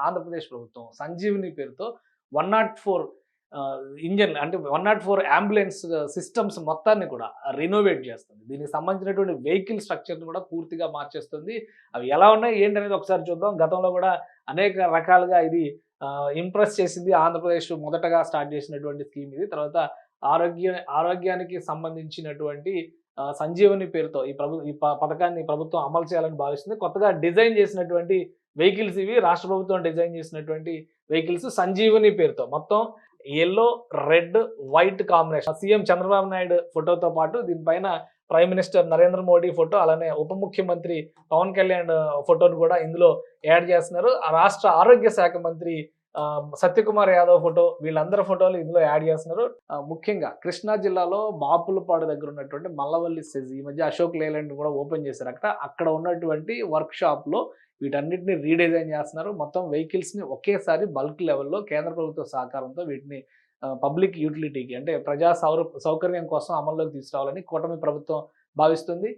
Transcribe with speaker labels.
Speaker 1: ఆంధ్రప్రదేశ్ ప్రభుత్వం సంజీవిని పేరుతో one not four engine అంటే one nought four ambulance systems మొత్తాన్ని కూడా రినోవేట్ చేస్తుంది. దీనికి సంబంధించినటువంటి వెహికల్ స్ట్రక్చర్ని కూడా పూర్తిగా మార్చేస్తుంది. అవి ఎలా ఉన్నాయి ఏంటి అనేది ఒకసారి చూద్దాం. గతంలో కూడా అనేక రకాలుగా ఇది ఇంప్రెస్ చేసింది ఆంధ్రప్రదేశ్ మొదటగా స్టార్ట్ చేసినటువంటి స్కీమ్ ఇది. తర్వాత ఆరోగ్య ఆరోగ్యానికి సంబంధించినటువంటి సంజీవని పేరుతో ఈ ప్రభు ఈ ప- పథకాన్ని ప్రభుత్వం అమలు చేయాలని భావిస్తుంది. కొత్తగా డిజైన్ చేసినటువంటి వెహికల్స్ ఇవి రాష్ట్ర ప్రభుత్వం డిజైన్ చేసినటువంటి వెహికల్స్ సంజీవని పేరుతో. మొత్తం yellow red white combination CM Chandrababu Naidu ఫోటోతో పాటు దీనిపైన prime minister Narendra Modi photo అలానే ఉప ముఖ్యమంత్రి పవన్ కళ్యాణ్ ఫోటోను కూడా ఇందులో యాడ్ చేస్తున్నారు. ఆ రాష్ట్ర ఆరోగ్య శాఖ మంత్రి సత్యకుమార్ యాదవ్ ఫోటో వీళ్ళందరి ఫోటోలు ఇందులో యాడ్ చేస్తున్నారు. ముఖ్యంగా కృష్ణా జిల్లాలో బాపులపాడు దగ్గర ఉన్నటువంటి మల్లవల్లి సెజ్ ఈ మధ్య అశోక్ లేలాండ్ కూడా ఓపెన్ చేశారు. అక్కడ అక్కడ ఉన్నటువంటి వర్క్ షాప్లో వీటన్నిటిని రీడిజైన్ చేస్తున్నారు. మొత్తం వెహికల్స్ని ఒకేసారి బల్క్ లెవెల్లో కేంద్ర ప్రభుత్వ సహకారంతో వీటిని పబ్లిక్ యూటిలిటీకి అంటే ప్రజా సౌర సౌకర్యం కోసం అమల్లోకి తీసుకురావాలని కూటమి ప్రభుత్వం భావిస్తుంది.